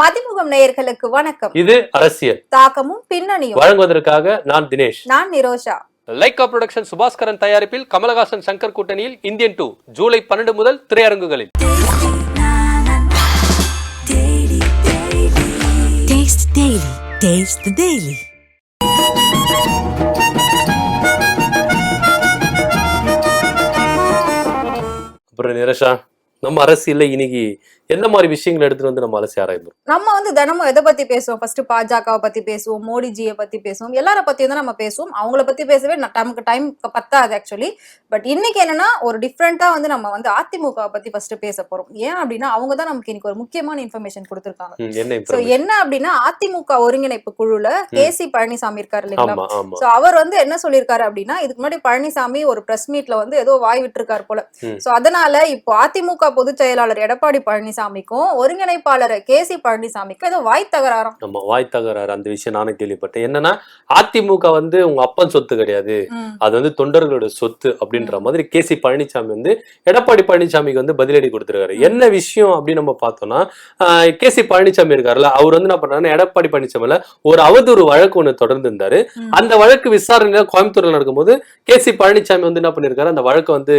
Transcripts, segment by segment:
மதிமுகம் நேயர்களுக்கு வணக்கம். இது அரசியல். தாக்கமும் பின்னணியும். வழங்குவதற்காக நான் தினேஷ். நான் நிரோஷா. லைக்கா புரொடக்ஷன் சுபாஸ்கரன் தயாரிப்பில் கமலஹாசன் சங்கர் கூட்டணியில் இந்தியன் டூ ஜூலை பன்னெண்டு முதல் திரையரங்குகளில். அப்புறம் நிரஷா நம்ம அரசியல்ல இன்னைக்கு எந்த மாதிரி விஷயங்களை எடுத்துட்டு வந்து நம்ம அலசி ஆராய்ந்தோம்? நம்ம வந்து தினமும் எதை பத்தி பேசுவோம்? ஃபர்ஸ்ட் பாஜகவை பத்தி பேசுவோம் மோடிஜியை பத்தி பேசுவோம் எல்லார பத்தி தான் நம்ம பேசுவோம். அவங்கள பத்தி பேசவே நமக்கு டைம் பத்தாது ஆக்சுவலி பட் இன்னைக்கு என்னன்னா ஒரு டிஃப்ரெண்டா வந்து நம்ம வந்து அதிமுகவை பத்தி ஃபர்ஸ்ட் பேச போறோம். ஏன் அப்படின்னா அவங்க தான் நமக்கு இன்னைக்கு ஒரு முக்கியமான இன்ஃபர்மேஷன் கொடுத்திருக்காங்க. என்ன சோ information? என்ன அப்படின்னா அதிமுக ஒருங்கிணைப்பு குழுல கே சி பழனிசாமி இருக்காரு இல்லைங்களா? சோ அவர் வந்து என்ன சொல்லியிருக்காரு அப்படின்னா இதுக்கு முன்னாடி பழனிசாமி ஒரு பிரஸ் மீட்ல வந்து ஏதோ வாய் விட்டுருக்காரு போல. சோ அதனால இப்போ அதிமுக பொதுச் செயலாளர் எடப்பாடி பழனிசாமிக்கும் ஒருங்கிணைப்பாளர் கே சி பழனிசாமிக்கும் ஏதோ வாய் தகராறாம். ஆமா வாய் தகராறு அந்த விஷயம் நானும் கேள்விப்பட்டேன். என்னன்னா அதிமுக வந்து உங்க அப்பன் சொத்து கிடையாது. அது வந்து தொண்டர்களோட சொத்து அப்படின்ற மாதிரி கே சி பழனிசாமி வந்து எடப்பாடி பழனிசாமிக்கு வந்து பதிலடி கொடுத்திருக்காரு. என்ன விஷயம் அப்படின்னு நம்ம பார்த்தோம்னா கே சி பழனிசாமி இருக்காருல்ல அவர் வந்து என்ன பண்றாருன்னா எடப்பாடி பழனிசாமில ஒரு அவதூறு வழக்கு ஒண்ணு தொடர்ந்து இருந்தாரு. அந்த வழக்கு விசாரணையில கோயம்புத்தூர்ல நடக்கும்போது கே சி பழனிசாமி வந்து என்ன பண்ணிருக்காரு அந்த வழக்கை வந்து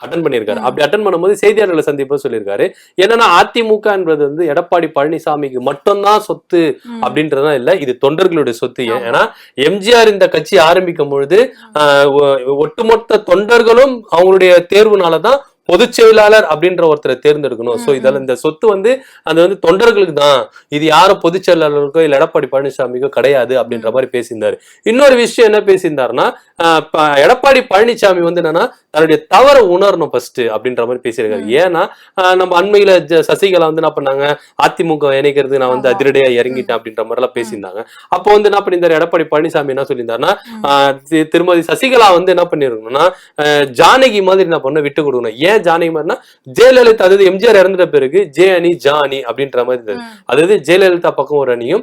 அட்டன் பண்ணியிருக்காரு. அப்படி அட்டன் பண்ணும்போது செய்தியாளர்களை சந்திப்பு சொல்லியிருக்காரு என்னன்னா அதிமுக என்பது வந்து எடப்பாடி பழனிசாமிக்கு மட்டும்தான் சொத்து ம். அப்படின்றதுலாம் இல்ல இது தொண்டர்களுடைய சொத்து. ஏன்னா எம்ஜிஆர் இந்த கட்சி ஆரம்பிக்கும் பொழுது ஒட்டுமொத்த தொண்டர்களும் அவங்களுடைய தேர்வுனாலதான் பொதுச் செயலாளர் அப்படின்ற ஒருத்தரை தேர்ந்தெடுக்கணும். சோ இதெல்லாம் இந்த சொத்து வந்து அது வந்து தொண்டர்களுக்கு தான். இது யாரும் பொதுச் செயலாளருக்கோ இல்ல எடப்பாடி பழனிசாமிக்கோ கிடையாது அப்படின்ற மாதிரி பேசியிருந்தாரு. இன்னொரு விஷயம் என்ன பேசியிருந்தாருன்னா எடப்பாடி பழனிசாமி வந்து என்னன்னா தன்னுடைய தவறை உணரணும் ஃபர்ஸ்ட் அப்படின்ற மாதிரி பேசியிருக்காரு. ஏன்னா நம்ம அண்மையில சசிகலா வந்து என்ன பண்ணாங்க அதிமுக இணைக்கிறது நான் வந்து. அதிரடியா இறங்கிட்டேன் அப்படின்ற மாதிரி எல்லாம் பேசியிருந்தாங்க. அப்போ வந்து என்ன பண்ணியிருந்தாரு எடப்பாடி பழனிசாமி என்ன சொல்லியிருந்தாருன்னா திருமதி சசிகலா வந்து என்ன பண்ணிருக்கணும்னா ஜானகி மாதிரி என்ன பண்ண விட்டு கொடுக்கணும். ஏன் ஜானகி மாதிரினா ஜெயலலிதா அதாவது எம்ஜிஆர் இறந்துட்ட பிறகு ஜே அணி ஜா அணி அப்படின்ற மாதிரி இருந்தது. அதாவது ஜெயலலிதா பக்கம் ஒரு அணியும்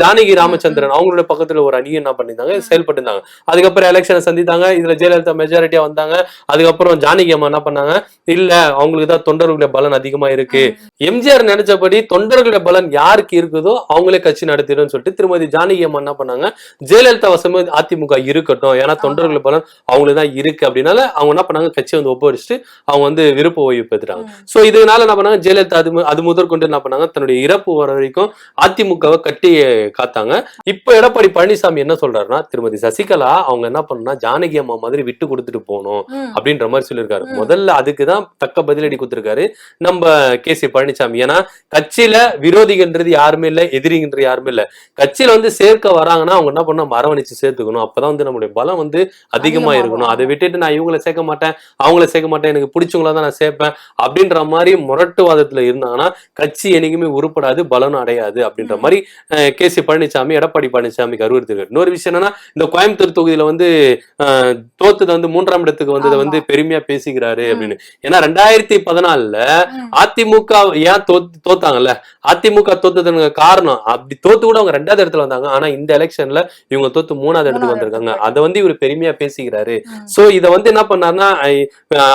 ஜானகி ராமச்சந்திரன் அவங்களோட பக்கத்துல ஒரு அணியும் என்ன பண்ணிருந்தாங்க செயல்பட்டு இருந்தாங்க அதுக்கப்புறம் எலெக்ஷனை சந்தித்தாங்க இதுல ஜெயலலிதா மெஜாரிட்டியா வந்தாங்க. அதுக்கப்புறம் ஜானகி அம்மா என்ன பண்ணாங்க இல்ல அவங்களுக்கு தான் தொண்டர்களுடைய பலன் அதிகமா இருக்கு. எம்ஜிஆர் நினைச்சபடி தொண்டர்களுடைய பலன் யாருக்கு இருக்குதோ அவங்களே கட்சி நடத்திடும் சொல்லிட்டு திருமதி ஜானகி அம்மா என்ன பண்ணாங்க ஜெயலலிதா வசமே அதிமுக இருக்கட்டும். ஏன்னா தொண்டர்களுடைய பலன் அவங்களுக்கு தான் இருக்கு. அப்படின்னால அவங்க என்ன பண்ணாங்க கட்சி வந்து ஒப்படைச்சிட்டு அவங்க வந்து விருப்ப ஓய்வு பெற்றுட்டாங்க ம். சோ இதனால என்ன பண்ணாங்க? ஜெயலலிதா அது அது முதற்கொண்டு என்ன பண்ணாங்க? தன்னுடைய இறப்பு வர வரைக்கும் அதிமுகவை கட்டி காத்தாங்க. இப்போ எடப்பாடி பழனிசாமி என்ன சொல்றாருன்னா திருமதி சசிகலா அவங்க என்ன பண்ணா ஜானகி அம்மா மாதிரி விட்டு கொடுத்துட்டு போகணும். அப்படின்ற மாதிரி சொல்லியிருக்காரு. முதல்ல அதுக்குதான் தக்க பதிலடி கொடுத்திருக்காரு. நம்ம கே சி பழனிசாமி. ஏன்னா கட்சியில விரோதிகன்றது யாருமே இல்ல எதிரிங்கன்றது யாருமே இல்ல. கட்சியில வந்து சேர்க்க வராங்கன்னா அவங்க என்ன பண்ணா அரவணைச்சு சேர்த்துக்கணும். அப்பதான் வந்து நம்மளுடைய பலம் வந்து அதிகமா. இருக்கணும் அதை விட்டுட்டு நான் இவங்களை சேர்க்க மாட்டேன் அவங்கள சேர்க்க மாட்டேன் எனக்கு பிடிச்சவங்கள தான் நான் சேர்ப்பேன் அப்படின்ற மாதிரி முரட்டுவாதத்துல இருந்தாங்கன்னா கட்சி என்னைக்குமே உருப்படாது பலனும் அடையாது அப்படின்ற. மாதிரி கே சி பழனிசாமி எடப்பாடி பழனிசாமிக்கு அறிவுறுத்திருக்காரு இன்னொரு விஷயம் என்னன்னா இந்த கோயம்புத்தூர் தொகுதியில வந்து தோத்தது வந்து மூன்றாம் இடத்துக்கு வந்ததை. வந்து பெருமையா பேசிக்கிறாரு. அப்படின்னு ஏன்னா ரெண்டாயிரத்தி பதினாலுல. அதிமுக ஏன் தோத்து தோத்தாங்கல்ல அதிமுக தோத்ததுக்கு காரணம் அப்படி தோத்து கூட அவங்க ரெண்டாவது இடத்துல வந்தாங்க ஆனா இந்த எலெக்ஷன்ல இவங்க தோத்து மூணாவது இடத்துக்கு வந்திருக்காங்க அதை வந்து இவர் பெருமையா பேசிக்கிறாரு. சோ இத வந்து என்ன பண்ணாருன்னா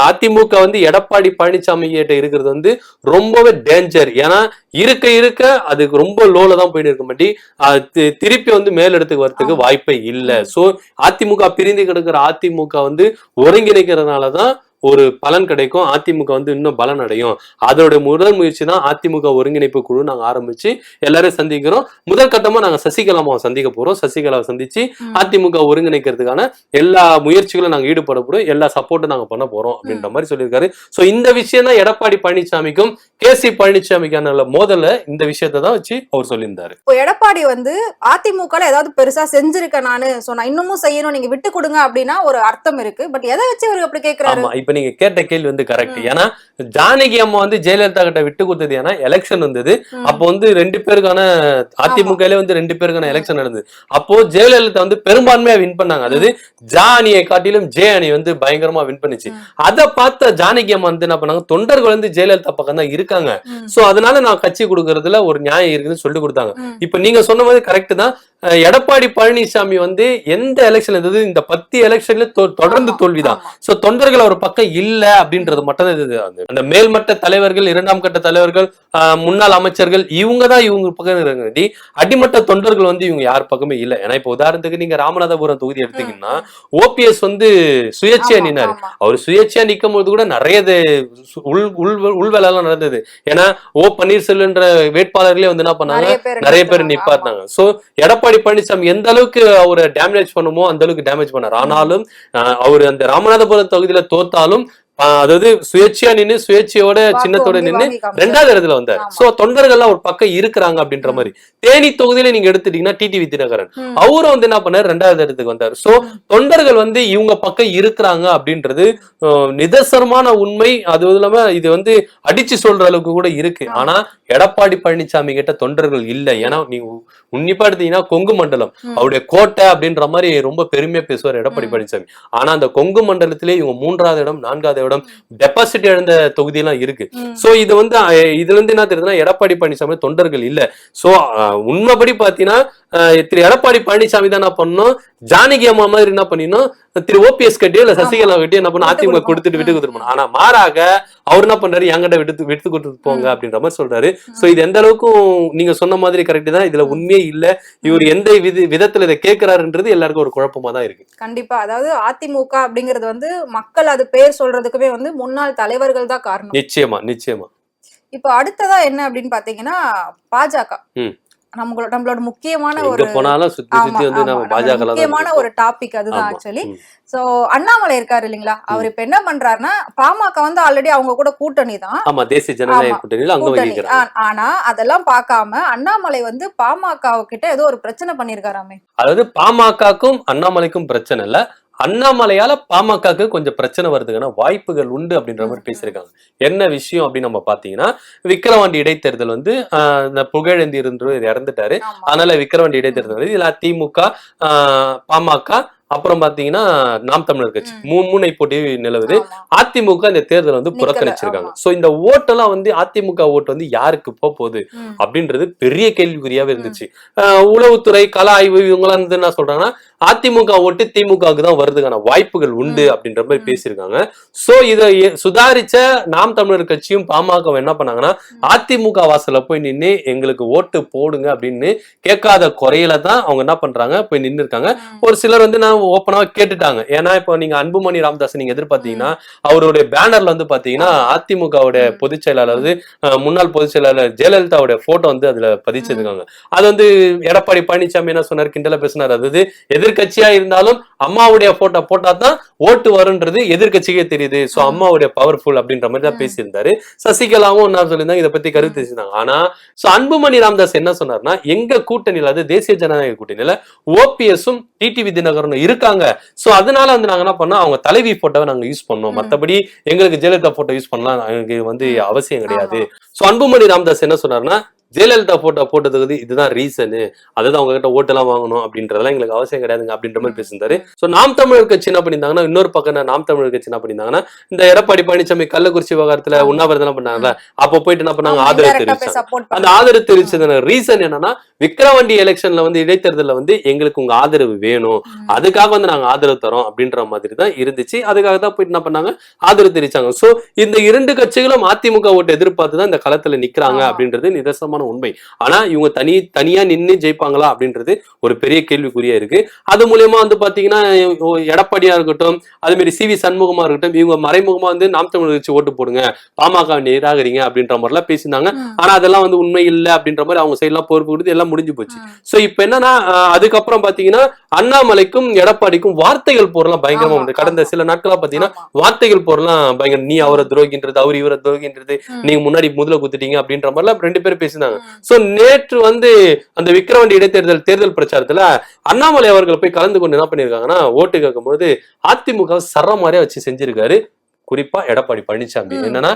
அதிமுக வந்து எடப்பாடி பழனிசாமி கிட்ட இருக்கிறது வந்து ரொம்பவே டேஞ்சர் ஏன்னா இருக்க இருக்க அதுக்கு ரொம்ப லோல தான் போயிட்டு இருக்க மாட்டி திருப்பி வந்து மேலிடத்துக்கு வரதுக்கு ஆமா. வாய்ப்பே இல்ல. சோ அதிமுக பிரிந்து கிடக்கிற அதிமுக வந்து ஒருங்கிணைக்கிறதுனாலதான் ஒரு பலன் கிடைக்கும் அதிமுக வந்து இன்னும் பலன் அடையும். அதோட முதல் முயற்சி தான் அதிமுக ஒருங்கிணைப்பு குழு நாங்க ஆரம்பிச்சு எல்லாரையும் சந்திக்கிறோம். முதல் கட்டமா நாங்க சசிகலாமாவை சந்திக்க போறோம். சசிகலாவை சந்திச்சு. அதிமுக ஒருங்கிணைக்கிறதுக்கான எல்லா முயற்சிகளும் நாங்க ஈடுபடப்படும். எல்லா சப்போர்ட்டும் நாங்க பண்ண போறோம் அப்படின்ற மாதிரி சொல்லியிருக்காரு. சோ இந்த விஷயம் தான் எடப்பாடி பழனிசாமிக்கும் கே சி பழனிசாமிக்கான மோதல இந்த விஷயத்தை தான் வச்சு அவர் சொல்லியிருந்தாரு. இப்போ எடப்பாடி வந்து அதிமுகல ஏதாவது பெருசா செஞ்சிருக்கேன் நானு. சோ நான் இன்னமும் செய்யணும். நீங்க விட்டு கொடுங்க அப்படின்னா ஒரு அர்த்தம் இருக்கு. பட் எதை வச்சு இவருக்கு அப்படி கேக்குறாரு? ஆமா இப்ப நீங்க கேட்ட கேள்வி வந்து கரெக்ட். ஏன்னா ஜானகி அம்மா வந்து ஜெயலலிதா கிட்ட விட்டு கொடுத்தது ஏன்னா எலெக்ஷன் வந்தது. அப்போ வந்து ரெண்டு பேருக்கான அதிமுகல வந்து ரெண்டு பேருக்கான எலெக்ஷன் நடந்தது அப்போ ஜெயலலிதா வந்து பெரும்பான்மையா வின் பண்ணாங்க அதாவது ஜா அணியை காட்டிலும் ஜே அணி வந்து பயங்கரமா வின் பண்ணுச்சு. அதை பார்த்த ஜானகி அம்மா வந்து என்ன பண்ணாங்க தொண்டர்கள் வந்து ஜெயலலிதா பக்கம் தான் இருக்காங்க. சோ அதனால நான் கட்சி கொடுக்கறதுல ஒரு நியாயம் இருக்குன்னு சொல்லி கொடுத்தாங்க. இப்ப நீங்க சொன்ன மாதிரி கரெக்ட் தான் எடப்பாடி பழனிசாமி வந்து எந்த எலெக்ஷன் அதாவது இந்த பத்து எலெக்ஷன்ல தொடர்ந்து தோல்விதான். சோ தொண்டர்கள் ஒரு பக்கம் இல்ல அப்படின்றது மட்டும் தான் இது அந்த- மேல்மட்ட தலைவர்கள் இரண்டாம் கட்ட தலைவர்கள் முன்னாள் அமைச்சர்கள் இவங்க தான் இவங்க பக்கம் இருக்காங்க அடிமட்ட தொண்டர்கள் வந்து இவங்க யார் பக்கமே இல்ல. ஏன்னா இப்ப உதாரணத்துக்கு நீங்க ராமநாதபுரம் தொகுதி எடுத்தீங்கன்னா ஓபிஎஸ் வந்து சுயேட்சையா நின்னாரு. அவர் சுயேட்சையா நிக்கும் போது கூட நிறைய உள் உள் உள்வேலை எல்லாம் நடந்தது. ஏன்னா ஓ பன்னீர்செல்வன்ற வேட்பாளர்களே வந்து என்ன பண்ணாங்க? நிறைய பேர். நிப்பாட்டினாங்க. சோ எடப்பாடி பழனிசாமி எந்த அளவுக்கு அவர் டேமேஜ் பண்ணுமோ அந்த அளவுக்கு டேமேஜ் பண்ணார். ஆனாலும் அவர் அந்த ராமநாதபுரம் தொகுதியில தோத்தாலும் அதாவது சுயேட்சையா நின்னு சுயேட்சையோட சின்னத்தோட காமிச்சாரு. ரெண்டாவது இடத்துல வந்தார். சோ தொண்டர்கள்லாம் ஒரு பக்கம் இருக்கிறாங்க அப்படின்ற மாதிரி தேனி தொகுதியில நீங்க எடுத்துட்டீங்கன்னா டிடிவி தினகரன். அவரும் வந்து என்ன பண்ணாரு ரெண்டாவது இடத்துக்கு வந்தார் சோ தொண்டர்கள் வந்து இவங்க பக்கம் இருக்கிறாங்க அப்படின்றது நிதர்சனமான உண்மை அது இல்லாம இது வந்து அடிச்சு சொல்ற அளவுக்கு கூட இருக்கு. ஆனா எடப்பாடி பழனிசாமி கிட்ட தொண்டர்கள் இல்ல ஏன்னா நீங்க உன்னிப்பா எடுத்தீங்கன்னா கொங்கு மண்டலம். அவருடைய கோட்டை அப்படின்ற மாதிரி ரொம்ப பெருமையா பேசுவார் எடப்பாடி. பழனிசாமி ஆனா அந்த கொங்கு மண்டலத்திலே இவங்க மூன்றாவது இடம் நான்காவது இடம் டெபாசிட் இழந்த தொகுதியெல்லாம் இருக்கு. ம். சோ இது வந்து இதுல இருந்து என்ன தெரியுதுன்னா எடப்பாடி பழனிசாமி தொண்டர்கள் இல்ல. சோ உண்மைப்படி பாத்தீங்கன்னா திரு எடப்பாடி பழனிசாமி தான் என்ன பண்ணணும் ஜானகி அம்மா மாதிரி என்ன பண்ணினோம்? திரு ஓபிஎஸ் கட்டியோ இல்ல சசிகலா கட்டியோ என்ன பண்ணணும் விட்டு அதிமுக. கொடுத்துட்டு விட்டு. கொடுத்துருப்போம் ஆனா மாறாக அவர் என்ன பண்றாரு? என்கிட்ட விட்டு விட்டு கொடுத்து போங்க. அப்படின்ற மாதிரி சொல்றாரு. சோ இது எந்த அளவுக்கும் நீங்க சொன்ன மாதிரி கரெக்ட் தான். இதுல உண்மையே இல்ல. இவர் எந்த வித விதத்துல இதை கேட்கிறாருன்றது எல்லாருக்கும் ஒரு குழப்பமா தான் இருக்கு. கண்டிப்பா. அதாவது அதிமுக அப்படிங்கிறது வந்து மக்கள் அது பேர் சொல்றதுக்குமே வந்து முன்னாள் தலைவர்கள் தான் காரணம். நிச்சயமா நிச்சயமா. இப்போ அடுத்ததா என்ன அப்படின்னு பாத்தீங்கன்னா பாஜக. நம்மளோட நம்மளோட முக்கியமான ஒரு முக்கியமான ஒரு டாபிக் அதுதான் ஆக்சுவலி. சோ அண்ணாமலை இருக்காரு இல்லைங்களா? அவர் இப்ப என்ன பண்றாருன்னா பாமக வந்து ஆல்ரெடி அவங்க கூட கூட்டணி தான். கூட்டணி. ஆனா அதெல்லாம் பார்க்காம அண்ணாமலை வந்து பாமக கிட்ட ஏதோ ஒரு பிரச்சனை பண்ணிருக்காராமே அதாவது பாமகக்கும் அண்ணாமலைக்கும் பிரச்சனை இல்ல. அண்ணாமலையால பாமகக்கு கொஞ்சம் பிரச்சனை வருதுக்கான வாய்ப்புகள் உண்டு அப்படின்ற மாதிரி. பேசியிருக்காங்க என்ன விஷயம் அப்படின்னு நம்ம பாத்தீங்கன்னா விக்கிரவாண்டி இடைத்தேர்தல் வந்து இந்த புகழேந்தி இருந்தவர் இறந்துட்டாரு. அதனால விக்கிரவாண்டி இடைத்தேர்தல் வருது இதுல திமுக ஆஹ், பாமக அப்புறம் பாத்தீங்கன்னா நாம் தமிழர் கட்சி ம். மூணு முனை போட்டி நிலவுது. அதிமுக இந்த தேர்தல் வந்து புறக்கணிச்சிருக்காங்க. சோ இந்த ஓட்டெல்லாம் வந்து அதிமுக ஓட்டு வந்து யாருக்கு போக போகுது. அப்படின்றது பெரிய கேள்விக்குறியாவே இருந்துச்சு உளவுத்துறை கல ஆய்வு இவங்கெல்லாம் வந்து என்ன சொல்றாங்கன்னா அதிமுக ஓட்டு திமுகவுக்கு தான் வருதுக்கான வாய்ப்புகள் உண்டு. அப்படின்ற மாதிரி. பேசியிருக்காங்க. சோ இதை சுதாரிச்ச நாம் தமிழர் கட்சியும் பாமக என்ன பண்ணாங்கன்னா அதிமுக வாசல்ல போய் நின்னு எங்களுக்கு ஓட்டு போடுங்க அப்படின்னு கேட்காத குறையில தான் அவங்க என்ன பண்றாங்க போய் நின்னு இருக்காங்க. ஒரு சிலர் வந்து நான் ஓப்பனா கேட்டுட்டாங்க. ஏன்னா இப்போ நீங்க அன்புமணி ராமதாஸ் நீங்க எதிர்பார்த்தீங்கன்னா அவருடைய பேனர்ல வந்து பாத்தீங்கன்னா அதிமுகவுடைய. பொதுச் செயலாளர் முன்னாள் பொதுச் செயலாளர் ஜெயலலிதாவுடைய போட்டோ வந்து அதுல பதிச்சிருக்காங்க. அது வந்து எடப்பாடி பழனிசாமி என்ன சொன்னார் கிண்டல பேசினார். அதாவது எதிர்க்கட்சியா இருந்தாலும் அம்மாவுடைய போட்டோ போட்டா தான் ஓட்டு வரும்ன்றது எதிர்க்கட்சிக்கே தெரியுது சோ. அம்மாவுடைய பவர்ஃபுல் அப்படின்ற மாதிரி தான். பேசியிருந்தாரு சசிகலாவும் என்ன சொல்லியிருந்தாங்க இதை பத்தி கருத்து தெரிஞ்சிருந்தாங்க ஆனா சோ அன்புமணி ராமதாஸ் என்ன சொன்னார்னா எங்க கூட்டணியில அது தேசிய ஜனநாயக கூட்டணியில ஓபிஎஸும் டிடிவி தினகரனும் இருக்காங்க சோ அதனால வந்து நாங்க என்ன பண்ணோம் அவங்க தலைவி போட்டோவை நாங்க யூஸ் பண்ணோம். மத்தபடி எங்களுக்கு ஜெயலலிதா போட்டோ யூஸ் பண்ணலாம் எங்களுக்கு வந்து. அவசியம் கிடையாது சோ அன்புமணி ராமதாஸ் என்ன சொன்னாருன்னா ஜெயலலிதா போட்டோ போட்டதுக்கு இதுதான் ரீசனு அதுதான் அவங்க கிட்ட ஓட்டெல்லாம் வாங்கணும் அப்படின்றதெல்லாம் எங்களுக்கு அவசியம் கிடையாதுங்க அப்படின்ற மாதிரி பேசியிருந்தாரு சோ நாம் தமிழர் கட்சி என்ன பண்ணியிருந்தாங்கன்னா இன்னொரு பக்கம் நாம் தமிழர் கட்சி என்ன பண்ணியிருந்தாங்கன்னா இந்த எடப்பாடி பழனிசாமி கள்ளக்குறிச்சி விவகாரத்துல. உண்ணாவிரதம் பண்ணாங்கல்ல அப்ப போயிட்டு என்ன பண்ணாங்க ஆதரவு தெரிவிச்சாங்க அந்த. ஆதரவு தெரிவிச்சதுன ரீசன் என்னன்னா விக்கிரவாண்டி எலெக்ஷன்ல வந்து இடைத்தேர்தல்ல வந்து எங்களுக்கு உங்க ஆதரவு வேணும். அதுக்காக வந்து நாங்க ஆதரவு தரோம் அப்படின்ற மாதிரி தான் இருந்துச்சு அதுக்காக தான் போயிட்டு என்ன பண்ணாங்க ஆதரவு தெரிவிச்சாங்க சோ இந்த இரண்டு கட்சிகளும் அதிமுக ஓட்டு எதிர்பார்த்து தான் இந்த களத்துல நிக்கிறாங்க. அப்படின்றது நிதர்சனமான உண்மை ஆனா இவங்க தனி தனியா நின்னு ஜெயிப்பாங்களா அப்படின்றது ஒரு பெரிய கேள்விக்குறியா இருக்கு அது மூலியமா வந்து பாத்தீங்கன்னா எடப்பாடியா இருக்கட்டும் அதே மாதிரி சி வி சண்முகமா இருக்கட்டும் இவங்க மறைமுகமா வந்து நாம் தமிழர் கட்சி ஓட்டு போடுங்க பாமக நிராகரிங்க அப்படின்ற மாதிரி எல்லாம் ம். ஆனா அதெல்லாம் வந்து உண்மை இல்ல அப்படின்ற மாதிரி அவங்க சைட்லாம் பொறுப்பு கொடுத்து எல்லாம் முடிஞ்சு போச்சு. சோ இப்ப என்னன்னா அதுக்கப்புறம் பாத்தீங்கன்னா அண்ணாமலைக்கும் எடப்பாடிக்கும் வார்த்தைகள் போறலாம் பயங்கரமா வந்து கடந்த. சில நாட்களா பாத்தீங்கன்னா. வார்த்தைகள் போறலாம் பயங்கர நீ அவரை துரோகின்றது அவர் இவரை துரோகின்றது. நீங்க முன்னாடி முதல்ல குத்துட்டீங்க அப்படின்ற மாதிரிலாம் ரெண்டு பேரும் பேசினாங்க ம். சோ நேற்று வந்து அந்த விக்கிரவாண்டி இடைத்தேர்தல் தேர்தல் பிரச்சாரத்துல அண்ணாமலை அவர்கள் போய் கலந்து கொண்டு என்ன பண்ணிருக்காங்கன்னா ஓட்டு கேட்கும்போது அதிமுக சர மாதிரியா வச்சு செஞ்சிருக்காரு குறிப்பா எடப்பாடி பழனிசாமி. என்னன்னா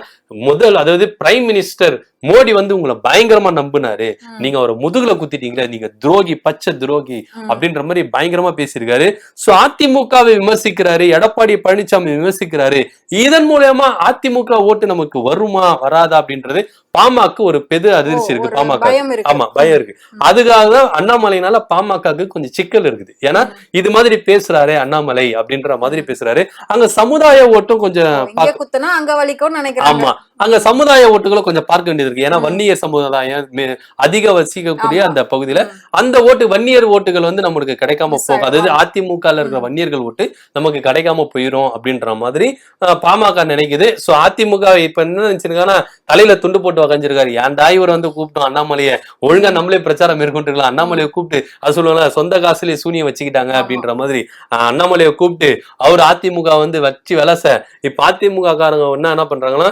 முதல் அதாவது பிரைம் மினிஸ்டர் மோடி வந்து உங்களை பயங்கரமா நம்புனாரு. நீங்க அவரை முதுகுல குத்திட்டீங்களே நீங்க துரோகி பச்சை துரோகி. அப்படின்ற மாதிரி பயங்கரமா பேசியிருக்காரு. சோ அதிமுகவை விமர்சிக்கிறாரு எடப்பாடி பழனிசாமி விமர்சிக்கிறாரு. இதன் மூலமா அதிமுக ஓட்டு நமக்கு வருமா வராதா அப்படின்றது பாமக ஒரு பெரு அதிர்ச்சி இருக்கு பாமக ஆமா பயம் இருக்கு. அதுக்காக தான் அண்ணாமலைனால பாமகக்கு கொஞ்சம் சிக்கல் இருக்குது. ஏன்னா இது மாதிரி பேசுறாரு அண்ணாமலை அப்படின்ற மாதிரி பேசுறாரு. அங்க சமுதாய ஓட்டும் கொஞ்சம் ஆமா அங்க சமுதாய ஓட்டுகளை கொஞ்சம் பார்க்க வேண்டியது இருக்கு ஏன்னா. வன்னியர் சமுதாயம் அதிக வசிக்கக்கூடிய. அந்த பகுதியில. அந்த ஓட்டு வன்னியர் ஓட்டுகள் வந்து நமக்கு கிடைக்காம போகும் அதாவது. அதிமுக இருக்கிற. வன்னியர்கள் ஓட்டு நமக்கு கிடைக்காம போயிரும் அப்படின்ற மாதிரி பாமக நினைக்குது சோ அதிமுக இப்ப என்ன நினைச்சிருக்காங்கன்னா தலையில துண்டு போட்டு உக்காஞ்சிருக்காரு ஏன்டா இவர் வந்து கூப்பிட்டோம் அண்ணாமலைய ஒழுங்கா நம்மளே பிரச்சாரம் மேற்கொண்டிருக்கலாம் அண்ணாமலையை கூப்பிட்டு அது சொல்லுவாங்க சொந்த காசுலயே சூனியம் வச்சுக்கிட்டாங்க. அப்படின்ற மாதிரி அண்ணாமலையை கூப்பிட்டு அவர் அதிமுக வந்து வச்சு விலச இப்ப அதிமுக காரங்க என்ன என்ன பண்றாங்கன்னா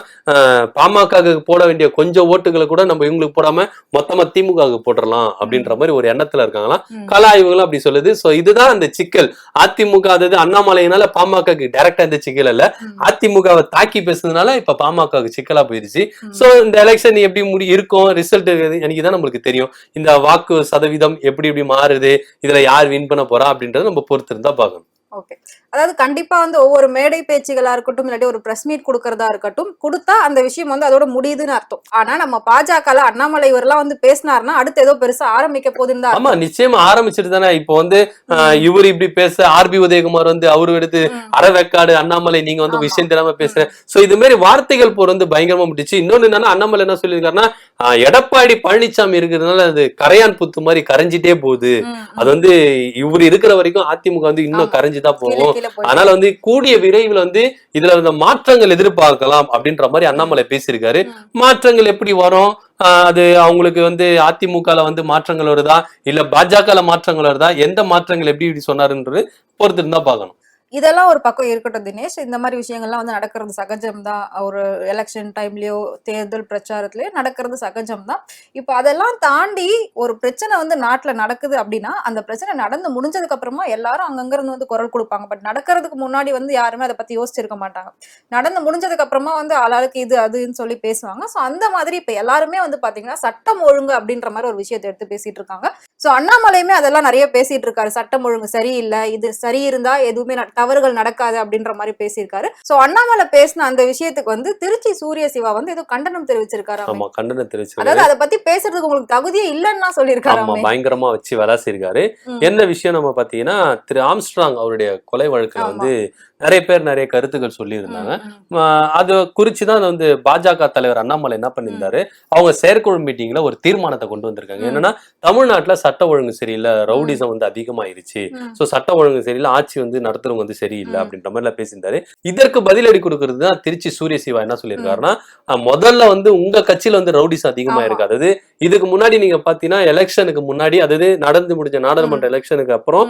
பாமக போட வேண்டிய கொஞ்சம் ஓட்டுகளை கூட நம்ம இவங்களுக்கு போடாம மொத்தமா திமுக போட்டுறலாம் அப்படின்ற மாதிரி ஒரு எண்ணத்துல இருக்காங்களாம். ம். கள ஆய்வுகளும் அப்படி சொல்லுது. சோ இதுதான் அந்த சிக்கல். அதிமுக அதாவது அண்ணாமலையினால பாமகக்கு டைரக்டா இந்த சிக்கல் இல்ல. ம். அதிமுகவை தாக்கி பேசுனதுனால இப்ப பாமகவுக்கு சிக்கலா போயிருச்சு. சோ இந்த எலெக்ஷன் எப்படி முடி இருக்கும்? ரிசல்ட் எனக்கு தான் நம்மளுக்கு தெரியும். இந்த வாக்கு சதவீதம் எப்படி எப்படி மாறுது? இதுல யார் வின் பண்ண போறா அப்படின்றத நம்ம பொறுத்து இருந்தா பார்க்கணும். ஓகே அதாவது கண்டிப்பா வந்து ஒவ்வொரு மேடை பேச்சுகளா இருக்கட்டும் இல்லாட்டி ஒரு பிரஸ் மீட் கொடுக்கறதா இருக்கட்டும் கொடுத்தா அந்த விஷயம் வந்து அதோட முடியுதுன்னு அர்த்தம். ஆனா நம்ம பாஜக அண்ணாமலை இவரெல்லாம் வந்து பேசினாருன்னா அடுத்து ஏதோ பெருசா ஆரம்பிக்க போகுதுன்னு தான் ஆமா நிச்சயமா ஆரம்பிச்சிட்டு தானே. இப்போ வந்து இவர் இப்படி பேச ஆர்பி உதயகுமார் வந்து அவரு எடுத்து. அறவேக்காடு அண்ணாமலை நீங்க வந்து. விஷயம் தெரியாம பேசுறேன் சோ இது மாதிரி வார்த்தைகள் போர் வந்து பயங்கரமா முடிச்சு இன்னொன்னு என்னன்னா அண்ணாமலை என்ன சொல்லியிருக்காருன்னா எடப்பாடி பழனிசாமி இருக்கிறதுனால அது கரையான் புத்து மாதிரி கரைஞ்சிட்டே போகுது. அது வந்து இவர் இருக்கிற வரைக்கும் அதிமுக வந்து இன்னும் ஆமா. கீழே போகும். அதனால வந்து கூடிய விரைவில் வந்து இதுல இந்த மாற்றங்கள் எதிர்பார்க்கலாம் அப்படின்ற மாதிரி அண்ணாமலை பேசியிருக்காரு. மாற்றங்கள் எப்படி வரும்? அது அவங்களுக்கு வந்து அதிமுகல வந்து மாற்றங்கள் வருதா? இல்ல பாஜகல மாற்றங்கள் வருதா? எந்த மாற்றங்கள் எப்படி இப்படி சொன்னாருன்றது பொறுத்து இருந்தா பார்க்கணும். இதெல்லாம் ஒரு பக்கம் இருக்கட்டும் தினேஷ். இந்த மாதிரி விஷயங்கள்லாம் வந்து நடக்கிறது சகஜம்தான். ஒரு எலெக்ஷன் டைம்லயோ தேர்தல் பிரச்சாரத்திலயோ நடக்கிறது சகஜம்தான். இப்போ அதெல்லாம் தாண்டி ஒரு பிரச்சனை வந்து நாட்டில் நடக்குது அப்படின்னா அந்த பிரச்சனை நடந்து முடிஞ்சதுக்கு அப்புறமா எல்லாரும் அங்கங்கிருந்து வந்து குரல் கொடுப்பாங்க. பட் நடக்கிறதுக்கு முன்னாடி வந்து யாருமே அதை பத்தி யோசிச்சிருக்க மாட்டாங்க. நடந்து முடிஞ்சதுக்கு அப்புறமா வந்து ஆளாளுக்கு இது அதுன்னு சொல்லி பேசுவாங்க. ஸோ அந்த மாதிரி இப்போ எல்லாருமே வந்து பாத்தீங்கன்னா சட்டம் ஒழுங்கு அப்படின்ற மாதிரி ஒரு விஷயத்தை எடுத்து பேசிட்டு இருக்காங்க. ஸோ அண்ணாமலையுமே அதெல்லாம் நிறைய பேசிட்டு இருக்காரு. சட்டம் ஒழுங்கு சரியில்லை. இது சரி இருந்தா எதுவுமே தவறுகள் நடக்காது அப்படின்ற மாதிரி பேசியிருக்காரு ஸோ அண்ணாமலை பேசின அந்த விஷயத்துக்கு வந்து திருச்சி சூரிய சிவா வந்து ஏதோ கண்டனம் தெரிவிச்சிருக்காரு ஆமா கண்டனம் தெரிவிச்சிருக்காரு அதாவது அதை பத்தி பேசுறதுக்கு உங்களுக்கு தகுதியே இல்லைன்னா சொல்லியிருக்காரு ஆமா. பயங்கரமா வச்சு விளாசிருக்காரு ம். என்ன விஷயம் நம்ம பாத்தீங்கன்னா திரு ஆம்ஸ்ட்ராங் அவருடைய கொலை வழக்குல ஆமா. வந்து நிறைய பேர் நிறைய கருத்துக்கள் சொல்லியிருந்தாங்க. அது குறிச்சுதான் வந்து பாஜக தலைவர் அண்ணாமலை என்ன பண்ணியிருந்தாரு? அவங்க செயற்குழு மீட்டிங்ல ஒரு தீர்மானத்தை கொண்டு வந்திருக்காங்க. என்னன்னா தமிழ்நாட்டுல சட்ட ஒழுங்கு சரியில்லை ரவுடிசம் வந்து அதிகமாயிருச்சு. சோ சட்ட ஒழுங்கு சரியில்லை ஆட்சி வந்து நடத்துறவங்க வந்து சரியில்லை. அப்படின்ற மாதிரி எல்லாம் பேசியிருந்தாரு. இதற்கு பதிலடி கொடுக்கறது தான் திருச்சி சூரிய சிவா என்ன சொல்லியிருக்காருன்னா முதல்ல வந்து உங்க கட்சியில வந்து ரவுடிஸ் அதிகமா ஆமா. இருக்கு அதாவது இதுக்கு முன்னாடி நீங்க பாத்தீங்கன்னா எலெக்ஷனுக்கு முன்னாடி அதாவது நடந்து முடிஞ்ச நாடாளுமன்ற எலெக்ஷனுக்கு அப்புறம்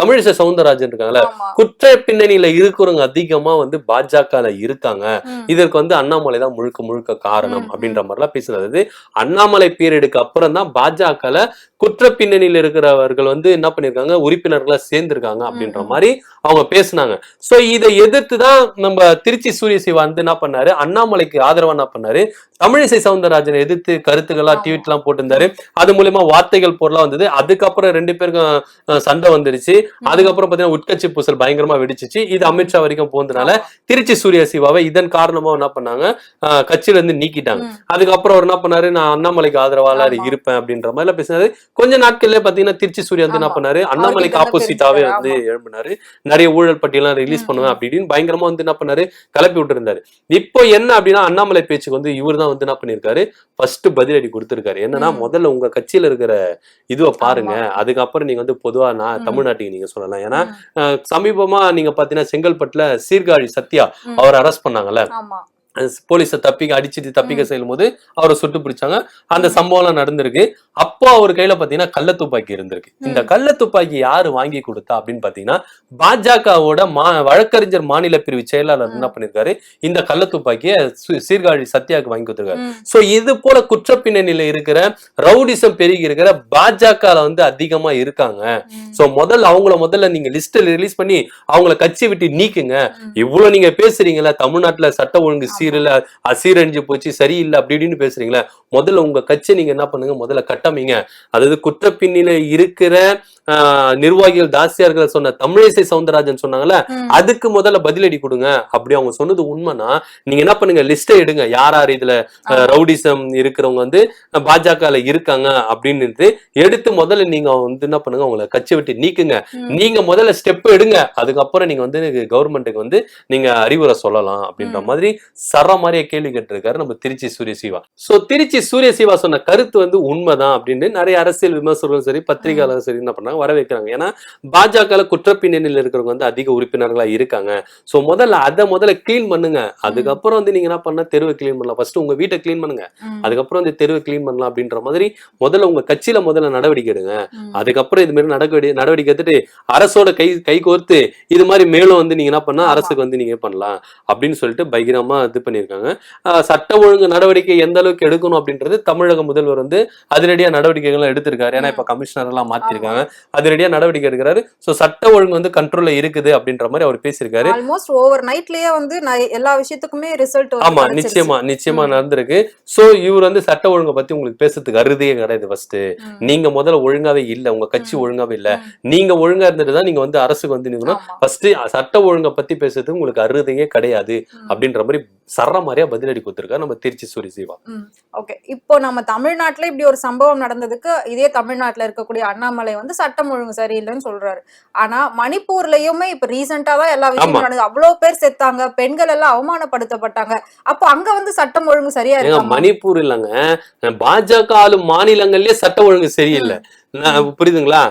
தமிழிசை சவுந்தரராஜன் இருக்காங்கல்ல. குற்ற பின்னணியில இருக்கிறவங்க அதிகமா வந்து பாஜகல இருக்காங்க. இதற்கு வந்து அண்ணாமலை தான் முழுக்க முழுக்க காரணம் அப்படின்ற மாதிரிலாம் பேசுறது அண்ணாமலை பீரியடுக்கு அப்புறம் தான் பாஜகல குற்ற பின்னணியில இருக்கிறவர்கள் வந்து என்ன பண்ணிருக்காங்க? உறுப்பினர்களா சேர்ந்திருக்காங்க அப்படின்ற. மாதிரி அவங்க பேசுனாங்க. சோ இதை எதிர்த்து தான் நம்ம திருச்சி சூரிய சிவா வந்து என்ன பண்ணாரு? அண்ணாமலைக்கு ஆதரவா என்ன பண்ணாரு? தமிழிசை சவுந்தரராஜனை எதிர்த்து கருத்துக்களா. ட்வீட் எல்லாம் போட்டிருந்தாரு. அது மூலியமா வார்த்தைகள் பொருளா வந்தது. அதுக்கப்புறம் ரெண்டு பேருக்கும் சண்டை வந்துருச்சு. அதுக்கப்புறம் பாத்தீங்கன்னா உட்கட்சி பூசல் பயங்கரமா வெடிச்சிச்சு. இது அமித்ஷா வரைக்கும் போனதுனால திருச்சி சூரிய சிவாவை இதன் காரணமா என்ன பண்ணாங்க? கட்சியில இருந்து நீக்கிட்டாங்க. அதுக்கப்புறம் அவர் என்ன பண்ணாரு? நான் அண்ணாமலைக்கு ஆதரவாளர். இருப்பேன் அப்படின்ற மாதிரி எல்லாம் பேசினாரு. கொஞ்ச நாட்கள்ல பாத்தீங்கன்னா திருச்சி சூர்யா வந்து என்ன. பண்ணாரு? அண்ணாமலைக்கு ஆப்போசிட்டாவே வந்து எழுப்பினாரு நிறைய ஊழல் பட்டியலாம் ரிலீஸ் பண்ணுவேன் ம். அப்படி இப்படின்னு பயங்கரமா வந்து என்ன பண்ணாரு? கிளப்பி விட்டுருந்தாரு. இப்போ என்ன அப்படின்னா அண்ணாமலை பேச்சுக்கு வந்து இவர் தான் வந்து என்ன பண்ணிருக்காரு ஃபர்ஸ்ட் பதிலடி கொடுத்திருக்காரு. என்னன்னா. முதல்ல உங்க கட்சியில இருக்கிற இதுவை பாருங்க. அதுக்கப்புறம் நீங்க வந்து பொதுவா நான். தமிழ்நாட்டுக்கு நீங்க சொல்லலாம். ஏன்னா சமீபமா நீங்க பாத்தீங்கன்னா செங்கல்பட்டுல சீர்காழி சத்யா. அவர் அரெஸ்ட் பண்ணாங்கல்ல? போலீஸை தப்பிக்க அடிச்சிட்டு தப்பிக்க ம். செல்லும் போது அவரை சுட்டு பிடிச்சாங்க அந்த. சம்பவம்லாம் நடந்திருக்கு அப்போ அவர் கையில பாத்தீங்கன்னா கள்ள துப்பாக்கி இருந்திருக்கு இந்த. கள்ள துப்பாக்கி யாரு வாங்கி கொடுத்தா அப்படின்னு பாத்தீங்கன்னா பாஜகவோட மா வழக்கறிஞர் மாநில பிரிவு செயலாளர் என்ன. பண்ணிருக்காரு இந்த கள்ள துப்பாக்கியை சீர்காழி சத்யாவுக்கு வாங்கி கொடுத்திருக்காரு. சோ இது போல குற்ற பின்னணியில இருக்கிற ரவுடிசம் பெருகி இருக்கிற பாஜகல வந்து அதிகமா இருக்காங்க. சோ முதல்ல அவங்கள முதல்ல நீங்க லிஸ்ட் ரிலீஸ் பண்ணி அவங்கள கட்சி விட்டு நீக்குங்க. இவ்வளவு நீங்க பேசுறீங்கல்ல தமிழ்நாட்டுல சட்ட ஒழுங்கு. சீரல அசீரழிஞ்சு போச்சு சரியில்லை அப்படி இப்படின்னு பேசுறீங்களே முதல்ல உங்க கட்சி நீங்க என்ன பண்ணுங்க முதல்ல கட்டமைங்க. அதாவது குற்ற பின்னில இருக்கிற நிர்வாகிகள் தாசியார்கள் சொன்ன தமிழிசை சவுந்தரராஜன் சொன்னாங்கல்ல. அதுக்கு முதல்ல பதிலடி கொடுங்க அப்படி அவங்க சொன்னது உண்மைனா நீங்க என்ன பண்ணுங்க லிஸ்ட்டை எடுங்க யார் யார் இதுல. ரவுடிசம் இருக்கிறவங்க வந்து பாஜகல இருக்காங்க அப்படின்னு எடுத்து முதல்ல நீங்க வந்து என்ன பண்ணுங்க அவங்கள கட்சி விட்டு நீக்குங்க. நீங்க முதல்ல ஸ்டெப் எடுங்க அதுக்கப்புறம் நீங்க வந்து கவர்மெண்ட்டுக்கு வந்து நீங்க அறிவுரை சொல்லலாம் அப்படின்ற. மாதிரி சர மாதிரியே கேள்வி கேட்டிருக்காரு நம்ம திருச்சி சூரிய சிவா சோ திருச்சி சூரிய சிவா சொன்ன கருத்து வந்து உண்மைதான் அப்படின்னு நிறைய அரசியல் விமர்சகர்களும் சரி பத்திரிகையாளரும் சரி என்ன பண்ணாங்க வர வைக்கிறாங்க. ஏன்னா பாஜக குற்றப்பின்னணியில் இருக்கிறவங்க வந்து அதிக உறுப்பினர்களா இருக்காங்க. சோ முதல்ல அதை முதல்ல க்ளீன் பண்ணுங்க. அதுக்கப்புறம் வந்து நீங்க என்ன பண்ண? தெருவை க்ளீன் பண்ணலாம். ஃபர்ஸ்ட் உங்க வீட்டை க்ளீன் பண்ணுங்க. அதுக்கப்புறம் இந்த தெருவை க்ளீன் பண்ணலாம் அப்படின்ற மாதிரி முதல்ல உங்க கட்சியில முதல்ல நடவடிக்கை எடுங்க. அதுக்கப்புறம் இது மாதிரி நடவடிக்கை நடவடிக்கை எடுத்துட்டு அரசோட கை கை கோர்த்து இது மாதிரி மேலும் வந்து நீங்க என்ன பண்ணா. அரசுக்கு வந்து நீங்க பண்ணலாம். அப்படின்னு சொல்லிட்டு பகிரமா இது பண்ணியிருக்காங்க. சட்ட ஒழுங்கு நடவடிக்கை எந்த அளவுக்கு எடுக்கணும் அப்படின்றது தமிழக முதல்வர் வந்து அதிரடியா நடவடிக்கைகள் எடுத்திருக்காரு. ஏன்னா இப்ப கமிஷனர் எல்லாம் மாத்திருக்காங்க அதிரடியா நடவடிக்கை எடுக்கிறாரு. சோ சட்ட ஒழுங்கு வந்து கண்ட்ரோல்ல இருக்குது அப்படின்ற மாதிரி அவர் பேசியிருக்காரு. ஆல்மோஸ்ட் ஓவர் நைட்லயே வந்து எல்லா விஷயத்துக்குமே ரிசல்ட் ஆமா நிச்சயமா நிச்சயமா. நடந்திருக்கு. சோ இவர் வந்து சட்ட ஒழுங்கை பத்தி உங்களுக்கு பேசுறதுக்கு அருதையே கிடையாது ஃபர்ஸ்ட் நீங்க முதல்ல ஒழுங்காவே இல்ல உங்க கட்சி. ஒழுங்காவே இல்ல. நீங்க ஒழுங்கா இருந்துட்டு தான் நீங்க வந்து அரசுக்கு வந்து நிக்கணும். ஃபர்ஸ்ட் சட்ட ஒழுங்கை பத்தி பேசுறதுக்கு உங்களுக்கு அருதையே கிடையாது அப்படின்ற மாதிரி சர்ற மாதிரியா பதிலடி கொடுத்திருக்காரு. நம்ம திருச்சி சூரி சிவா. ஓகே இப்போ நம்ம தமிழ்நாட்டுல இப்படி ஒரு சம்பவம் நடந்ததுக்கு இதே தமிழ்நாட்டுல இருக்கக்கூடிய அண்ணாமலை வந்து சட்டம் ஒழுங்கு சரியில்லைன்னு சொல்றாரு. ஆனா மணிப்பூர்லயுமே இப்ப ரீசெண்டா தான் எல்லா விஷயமும் ஆமா. நடந்தது அவ்வளவு பேர் செத்தாங்க பெண்கள் எல்லாம் அவமானப்படுத்தப்பட்டாங்க. அப்போ அங்க வந்து சட்டம் ஒழுங்கு சரியா இருக்கு மணிப்பூர் இல்லங்க பாஜக ஆளும் மாநிலங்கள்லயே சட்ட ஒழுங்கு சரியில்லை. புரியுதுங்களா?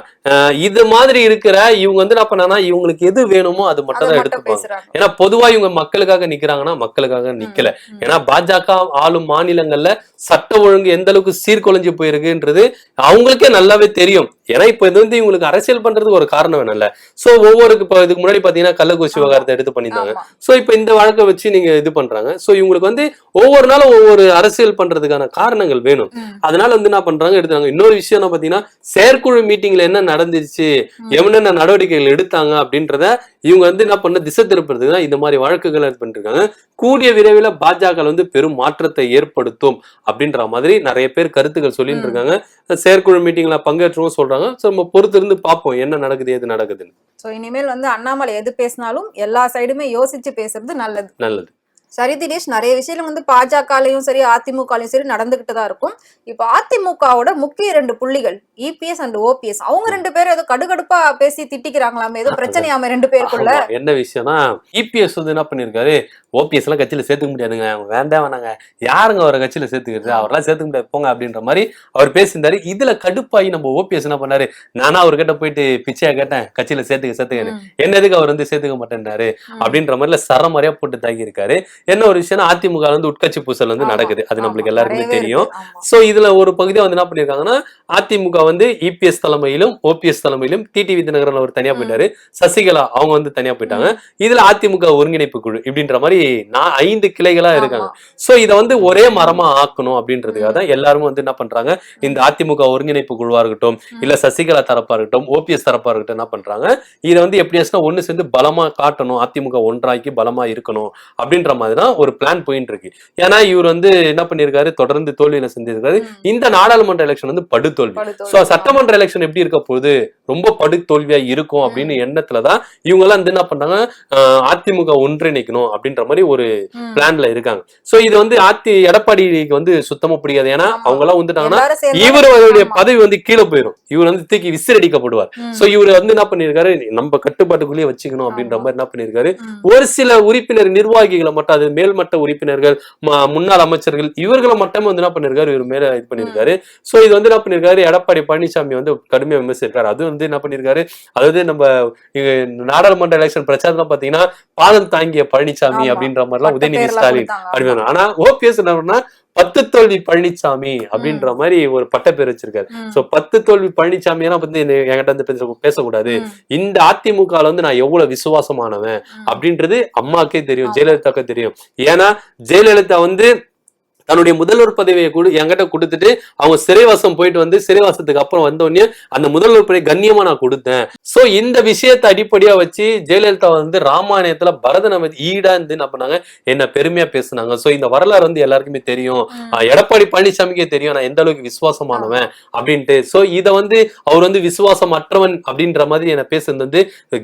இது மாதிரி இருக்கிற இவங்க வந்து என்ன பண்ணாங்கன்னா இவங்களுக்கு எது வேணுமோ அது மட்டும் தான் எடுத்துப்பாங்க ஏன்னா பொதுவா இவங்க மக்களுக்காக நிக்கிறாங்கன்னா மக்களுக்காக நிக்கல. ஏன்னா பாஜக ஆளும் மாநிலங்கள்ல சட்ட ஒழுங்கு எந்த அளவுக்கு சீர்குலைஞ்சு போயிருக்குன்றது அவங்களுக்கே நல்லாவே தெரியும். ஏன்னா இப்ப இது வந்து இவங்களுக்கு அரசியல் பண்றதுக்கு ஒரு காரணம் வேணும்ல. சோ ஒவ்வொரு இப்ப இதுக்கு முன்னாடி பாத்தீங்கன்னா கள்ளக்குறிச்சி. விவகாரத்தை எடுத்து பண்ணியிருந்தாங்க. சோ இப்ப இந்த வழக்கை வச்சு நீங்க இது பண்றாங்க. சோ இவங்களுக்கு வந்து ஒவ்வொரு நாளும் ஒவ்வொரு அரசியல் பண்றதுக்கான காரணங்கள் வேணும். அதனால வந்து என்ன பண்றாங்க எடுத்தாங்க இன்னொரு விஷயம் என்ன பாத்தீங்கன்னா செயற்குழு மீட்டிங்ல என்ன நடந்துருச்சு ம். என்னென்ன நடவடிக்கைகள் எடுத்தாங்க அப்படின்றத இவங்க வந்து என்ன பண்ண திசை திருப்புறதுக்கு தான் இந்த மாதிரி வழக்குகள் பண்ணிருக்காங்க. கூடிய விரைவில் பாஜக வந்து பெரும் மாற்றத்தை ஏற்படுத்தும் அப்படின்ற மாதிரி நிறைய பேர் கருத்துக்கள் சொல்லிட்டு. இருக்காங்க செயற்குழு மீட்டிங்ல பங்கேற்றவும் சொல்றாங்க. சோ நம்ம பொறுத்து இருந்து பார்ப்போம் என்ன நடக்குது எது நடக்குதுன்னு. சோ இனிமேல் வந்து அண்ணாமலை எது பேசினாலும் எல்லா சைடுமே யோசிச்சு பேசுறது நல்லது. நல்லது. சரி தினேஷ் நிறைய விஷயம் வந்து பாஜகலையும் சரி அதிமுகலையும் சரி நடந்துகிட்டு தான் இருக்கும். இப்போ அதிமுகவோட முக்கிய ரெண்டு புள்ளிகள் இபிஎஸ் அண்ட் ஓபிஎஸ். அவங்க ரெண்டு பேரும் ஏதோ கடுகடுப்பா பேசி திட்டிக்கிறாங்களாமே ஏதோ பிரச்சனையாம ரெண்டு பேருக்குள்ள. என்ன விஷயம்னா இபிஎஸ் வந்து என்ன பண்ணிருக்காரு? ஓபிஎஸ் எல்லாம் கட்சியில சேர்த்துக்க முடியாதுங்க. வேண்டாம் வேணாங்க. யாருங்க அவரை கட்சியில சேர்த்துக்கிறது? அவரெல்லாம் சேர்த்துக்க முடியாது. போங்க அப்படின்ற மாதிரி அவர் பேசியிருந்தாரு. இதுல கடுப்பாகி நம்ம ஓபிஎஸ் என்ன பண்ணாரு? நானா அவர்கிட்ட போயிட்டு பிச்சையா கேட்டேன். கட்சியில சேர்த்துக்க சேர்த்துக்க ம், என்னதுக்கு அவர் வந்து சேர்த்துக்க மாட்டேன்றாரு? ம். அப்படின்ற மாதிரில சரமாரியா போட்டு தாக்கி இருக்காரு என்ன ஒரு விஷயம்னா அதிமுக வந்து உட்கட்சி பூசல் வந்து நடக்குது. அது நம்மளுக்கு எல்லாருக்குமே தெரியும். சோ இதுல ஒரு பகுதியா வந்து என்ன பண்ணிருக்காங்கன்னா அதிமுக வந்து இபிஎஸ் தலைமையிலும் ஓபிஎஸ் தலைமையிலும் டிடிவி தினகரன் அவர் தனியா. போயிட்டாரு. சசிகலா அவங்க வந்து தனியா போயிட்டாங்க. இதுல அதிமுக ஒருங்கிணைப்பு குழு இப்படின்ற மாதிரி நான் ஐந்து கிளைகளா இருக்காங்க. சோ இத வந்து ஒரே மரமா ஆக்கணும் அப்படின்றதுக்காக தான் எல்லாருமே வந்து என்ன பண்றாங்க இந்த அதிமுக ஒருங்கிணைப்பு குழுவா இருக்கட்டும். இல்ல சசிகலா தரப்பா இருக்கட்டும் ஓபிஎஸ் தரப்பா இருக்கட்டும் என்ன பண்றாங்க இதை வந்து எப்படியாச்சுன்னா ஒண்ணு சேர்ந்து பலமா காட்டணும் அதிமுக ஒன்றாக்கி பலமா இருக்கணும் அப்படின்ற மாதிரி தான் ஒரு பிளான் போயிட்டு இருக்கு ஏன்னா இவர் வந்து என்ன பண்ணிருக்காரு தொடர்ந்து தோல்வியில செஞ்சிருக்காரு ம். இந்த நாடாளுமன்ற எலெக்ஷன் வந்து படுதோல்வி. சோ சட்டமன்ற எலெக்ஷன் எப்படி இருக்க போகுது ரொம்ப படுதோல்வியா இருக்கும் அப்படின்னு எண்ணத்துலதான் இவங்க எல்லாம் வந்து என்ன பண்றாங்க அதிமுக ஒன்றிணைக்கணும் அப்படின்ற மாதிரி ஒரு. பிளான்ல இருக்காங்க சோ இது வந்து ஆத்தி எடப்பாடிக்கு வந்து சுத்தமா பிடிக்காது ஏன்னா. அவங்க எல்லாம் வந்துட்டாங்கன்னா எல்லாரும் சேர்ந்து- இவர் அவருடைய ஆமா. பதவி வந்து கீழே போயிடும் இவர் வந்து தூக்கி விசிறடிக்கப்படுவார். சோ இவர் வந்து என்ன பண்ணிருக்காரு நம்ம கட்டுப்பாட்டுக்குள்ளேயே வச்சுக்கணும் அப்படின்ற. மாதிரி என்ன பண்ணிருக்காரு. ஒரு சில உறுப்பினர் நிர்வாகிகளை மட்டும் அது மேல்மட்ட உறுப்பினர்கள் முன்னாள் அமைச்சர்கள் இவர்களை மட்டுமே வந்து என்ன பண்ணிருக்காரு? இவர் மேல இது பண்ணிருக்காரு. சோ இது வந்து என்ன பண்ணிருக்காரு? எடப்பாடி பழனிசாமி வந்து கடுமையா விமர்சிச்சிருக்காரு. அது வந்து என்ன பண்ணிருக்காரு? அதாவது நம்ம நாடாளுமன்ற எலெக்ஷன் பிரச்சாரம் பாத்தீங்கன்னா பாதம் தாங்கிய பழனிசாமி. அப்படின்ற மாதிரி எல்லாம் உதயநிதி ஸ்டாலின். அப்படின்னு ஆனா ஓபிஎஸ் என்ன பத்து தோல்வி பழனிசாமி அப்படின்ற மாதிரி ஒரு பட்ட பேர் வச்சிருக்காரு. சோ பத்து தோல்வி பழனிசாமி எல்லாம் வந்து என்கிட்ட வந்து பேச- பேசக்கூடாது. இந்த அதிமுக வந்து நான் எவ்வளவு விசுவாசமானவன். அப்படின்றது அம்மாக்கே தெரியும் ஆமா. ஜெயலலிதாவுக்கு தெரியும் ஏன்னா ஜெயலலிதா வந்து தன்னுடைய முதல்வர் பதவியை கொடு என்கிட்ட கொடுத்துட்டு அவங்க சிறைவாசம் போயிட்டு வந்து சிறைவாசத்துக்கு அப்புறம் வந்த உடனே அந்த முதல்வர் பதவி கண்ணியமா நான் கொடுத்தேன். சோ இந்த விஷயத்தை அடிப்படையா வச்சு ஜெயலலிதா வந்து ராமாயணத்துல பரதநாம ஈடா இருந்து என்ன பண்ணாங்க? என்ன பெருமையா பேசுனாங்க. சோ இந்த வரலாறு வந்து எல்லாருக்குமே தெரியும். எடப்பாடி பழனிசாமிக்கே தெரியும். நான் எந்த அளவுக்கு விசுவாசமானவன் அப்படின்ட்டு. சோ இத வந்து அவர் வந்து விசுவாசம் அற்றவன் அப்படின்ற மாதிரி என்ன பேசுறது வந்து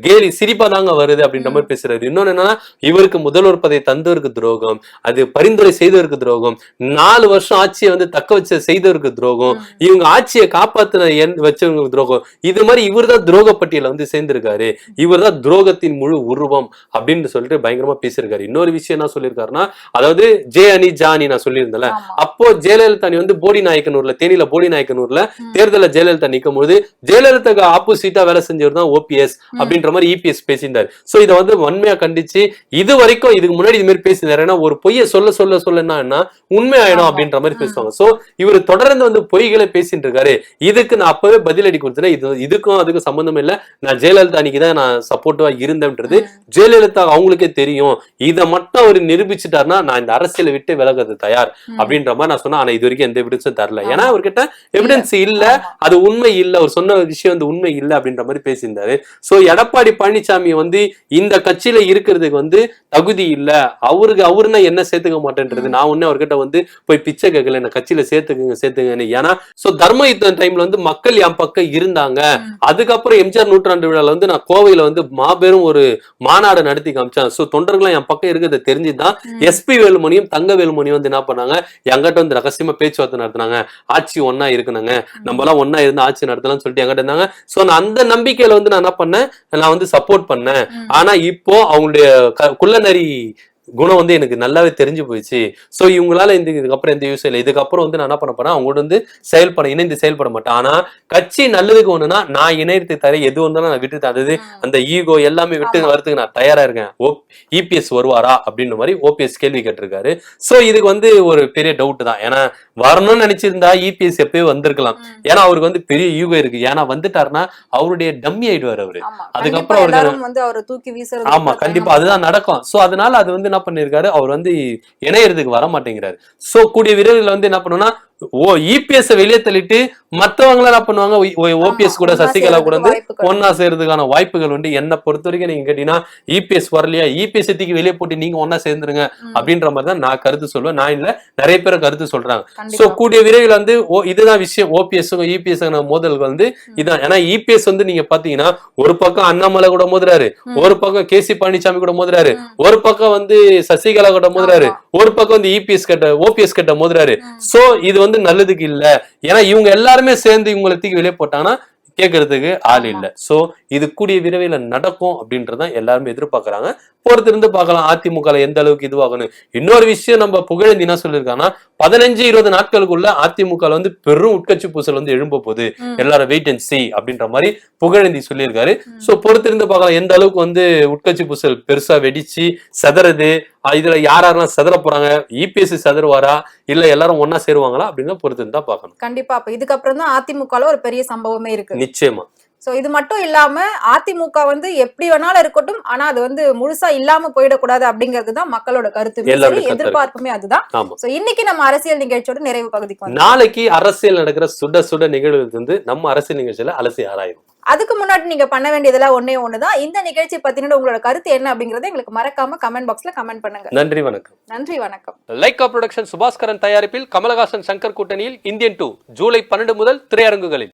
கேலி சிரிப்பா தாங்க வருது அப்படின்ற மாதிரி பேசுறாரு. இன்னொன்னு என்னன்னா இவருக்கு முதல்வர் பதவி தந்தவருக்கு துரோகம். அது பரிந்துரை செய்தவருக்கு துரோகம். நாலு வருஷம் ஆட்சியை வந்து தக்க வச்ச செய்தவருக்கு துரோகம் இவங்க ஆட்சியை காப்பாத்தின வச்சவங்களுக்கு துரோகம். இது மாதிரி இவர்தான் துரோக பட்டியல வந்து சேர்ந்திருக்காரு. இவர்தான் துரோகத்தின் முழு உருவம் அப்படின்னு சொல்லிட்டு பயங்கரமா பேசியிருக்காரு. இன்னொரு விஷயம் என்ன சொல்லியிருக்காருன்னா அதாவது ஜே அணி ஜா அணி நான் சொல்லியிருந்தேன்ல. அப்போ ஜெயலலிதா அணி வந்து போடி நாயக்கனூர்ல தேனியில போடி நாயக்கனூர்ல தேர்தல ஜெயலலிதா நிக்கும் போது ஜெயலலிதாக்கு ஆப்போசிட்டா வேலை செஞ்சவர் தான் ஓபிஎஸ் அப்படின்ற மாதிரி இபிஎஸ் பேசியிருந்தாரு. சோ இதை வந்து வன்மையா கண்டிச்சு இது வரைக்கும் இதுக்கு முன்னாடி இது மாதிரி பேசியிருந்தாரு. ஏன்னா ஒரு பொய்யை சொல்ல சொல்ல சொல்லனா என்ன உண்மை ஆயிடும். அப்படின்ற மாதிரி பேசுவாங்க. சோ இவர் தொடர்ந்து வந்து பொய்களை பேசிட்டு இருக்காரு இதுக்கு நான் அப்பவே பதிலடி கொடுத்தேன் இது இதுக்கும் அதுக்கும் சம்பந்தம் இல்ல. நான் ஜெயலலிதா அன்னைக்கு தான் நான் சப்போர்ட்டிவா இருந்தேன்றது ஜெயலலிதா அவங்களுக்கே தெரியும். இதை மட்டும் அவர் நிரூபிச்சுட்டாருன்னா நான் இந்த அரசியலை விட்டு விலகிறது தயார் அப்படின்ற மாதிரி நான் சொன்னேன். ஆனா இது வரைக்கும் எந்த எவிடன்ஸும் தரல. ஏன்னா அவர்கிட்ட எவிடன்ஸ் இல்ல. அது உண்மை இல்ல. அவர் சொன்ன விஷயம் வந்து உண்மை இல்ல அப்படின்ற மாதிரி பேசியிருந்தாரு. சோ எடப்பாடி பழனிசாமி வந்து இந்த கட்சியில இருக்கிறதுக்கு வந்து தகுதி இல்ல. அவருக்கு அவருன்னா என்ன சேர்த்துக்க மாட்டேன்றது? நான் ஒண்ணு அவர்கிட்ட வந்து போய் பிச்சை கேட்கல என்ன கட்சியில சேர்த்துக்குங்க சேர்த்துங்கன்னு ஏன்னா சோ தர்ம யுத்தம் டைம்ல வந்து மக்கள் என் பக்கம் இருந்தாங்க. அதுக்கப்புறம் எம்ஜிஆர் நூற்றாண்டு விழால வந்து நான் கோவையில வந்து மாபெரும் ஒரு மாநாடு நடத்தி காமிச்சேன். சோ தொண்டர்களும் என் பக்கம் இருக்கிறத தெரிஞ்சுதான் எஸ்பி வேலுமணியும் தங்க வேலுமணியும் வந்து என்ன பண்ணாங்க? என்கிட்ட வந்து ரகசியமா பேச்சுவார்த்தை நடத்தினாங்க. ஆட்சி ஒன்னா இருக்கணுங்க. நம்ம எல்லாம் ஒன்னா இருந்து ஆட்சி நடத்தலாம்னு சொல்லிட்டு என்கிட்ட இருந்தாங்க. சோ நான் அந்த நம்பிக்கையில வந்து நான் என்ன பண்ணேன்? நான் வந்து சப்போர்ட் பண்ணேன். ஆனா இப்போ அவங்களுடைய குள்ளநரி குணம் வந்து எனக்கு நல்லாவே தெரிஞ்சு போயிடுச்சு. சோ இவங்களால இந்த இதுக்கப்புறம் எந்த யூஸ் இல்லை. இதுக்கப்புறம் வந்து நான் என்ன பண்ண போறேன் அவங்களோட வந்து செயல்பட இணைந்து செயல்பட மாட்டேன். ஆனா கட்சி நல்லதுக்கு ஒண்ணுனா நான் இணையத்தை தர எது வந்தாலும் நான் விட்டு தந்தது அந்த ஈகோ எல்லாமே விட்டு. வரதுக்கு நான் தயாரா இருக்கேன். ஓ இபிஎஸ் வருவாரா அப்படின்ற மாதிரி ஓபிஎஸ் கேள்வி கேட்டிருக்காரு. சோ இதுக்கு வந்து ஒரு பெரிய டவுட் தான். ஏன்னா வரணும்னு நினைச்சிருந்தா இபிஎஸ் எப்பயோ வந்திருக்கலாம். ஏன்னா அவருக்கு வந்து பெரிய ஈகோ இருக்கு. ஏன்னா வந்துட்டாருன்னா அவருடைய டம்மி ஆயிடுவாரு அவரு. அதுக்கப்புறம் அவருக்கு- எல்லாரும் வந்து அவரை தூக்கி வீசுறது ஆமா கண்டிப்பா. அதுதான் நடக்கும். சோ அதனால அது வந்து என்ன பண்ணிருக்காரு அவர் வந்து இணையறதுக்கு வர மாட்டேங்கிறாரு சோ கூடிய விரைவில் வந்து என்ன பண்ணுன்னா ஓ இபிஎஸ் வெளியே தள்ளிட்டு மத்தவங்க என்ன பண்ணுவாங்க? ஓபிஎஸ் கூட சசிகலா கூட வந்து. ஒன்னா சேர்றதுக்கான வாய்ப்புகள் வந்து என்ன பொறுத்த வரைக்கும் நீங்க கேட்டீங்கன்னா இபிஎஸ் வரலையா? இபிஎஸ் தூக்கி வெளியே போட்டு நீங்க ஒன்னா சேர்ந்துருங்க. அப்படின்ற மாதிரி தான் நான் கருத்து சொல்லுவேன் நான் இல்ல நிறைய பேர் கருத்து சொல்றாங்க. சோ கூடிய விரைவில் வந்து இதுதான் விஷயம். ஓபிஎஸ்க்கும் இபிஎஸ் மோதல்கள் வந்து இதான். ஏன்னா இபிஎஸ் வந்து நீங்க பாத்தீங்கன்னா ஒரு பக்கம் அண்ணாமலை கூட மோதுறாரு. ஒரு பக்கம் கேசி பழனிசாமி கூட மோதுறாரு. ஒரு பக்கம் வந்து சசிகலா கூட மோதுறாரு. ஒரு பக்கம் வந்து இபிஎஸ் கிட்ட ஓபிஎஸ் கிட்ட மோதுறாரு. சோ இது வந்து நல்லதுக்கு இல்ல. ஏன்னா இவங்க எல்லாருமே சேர்ந்து இவங்களை தூக்கி வெளியே போட்டாங்கன்னா கேட்கறதுக்கு ஆள் இல்ல. சோ இது கூடிய விரைவில் நடக்கும் அப்படின்றதான் எல்லாருமே எதிர்பார்க்கறாங்க. பொறுத்திருந்து பார்க்கலாம். அதிமுக எந்த அளவுக்கு இதுவாகணும் இன்னொரு விஷயம் நம்ம புகழேந்தி என்ன சொல்லியிருக்காங்கன்னா பதினஞ்சு இருபது நாட்களுக்குள்ள அதிமுக வந்து பெரும் உட்கட்சி பூசல் வந்து எழும்ப போகுது. எல்லாரும் வெயிட் அண்ட் சி அப்படின்ற மாதிரி புகழேந்தி சொல்லியிருக்காரு. சோ பொறுத்திருந்து பார்க்கலாம். எந்த அளவுக்கு வந்து உட்கட்சி பூசல் பெருசா வெடிச்சு செதறது. இதுல யார் யாரெல்லாம் செதற போறாங்க? இபிஎஸ் செதறுவாரா? இல்ல எல்லாரும் ஒன்னா சேருவாங்களா? அப்படின்னு பொறுத்திருந்து தான் பார்க்கணும். கண்டிப்பா. அப்ப இதுக்கப்புறம் தான் அதிமுகல ஒரு பெரிய சம்பவமே இருக்கு. நிச்சயமா. சோ இது மட்டும் இல்லாம அதிமுக வந்து எப்படி வேணாலும் இருக்கட்டும் ஆனா அது வந்து முழுசா இல்லாம போயிடக்கூடாது அப்படிங்கிறது தான் மக்களோட கருத்து. எதிர்பார்ப்புமே அதுதான். சோ இன்னைக்கு நம்ம அரசியல் நிகழ்ச்சியோட நிறைவு பகுதிக்கு நாளைக்கு அரசியல் நடக்கிற சுட சுட நிகழ்வுகள் வந்து நம்ம அரசியல் நிகழ்ச்சியில அலசி ஆராயும். அதுக்கு முன்னாடி நீங்க பண்ண வேண்டியதெல்லாம் ஒண்ணே ஒண்ணுதான். இந்த நிகழ்ச்சி பத்தின உங்களோட கருத்து என்ன அப்படிங்கறத எங்களுக்கு மறக்காம கமெண்ட் பாக்ஸ்ல கமெண்ட் பண்ணுங்க. நன்றி வணக்கம். நன்றி வணக்கம். லைக்கா புரொடக்ஷன் சுபாஸ்கரன் தயாரிப்பில் கமலஹாசன் சங்கர் கூட்டணியில் இந்தியன் டூ ஜூலை பன்னெண்டு முதல் திரையரங்குகளில்.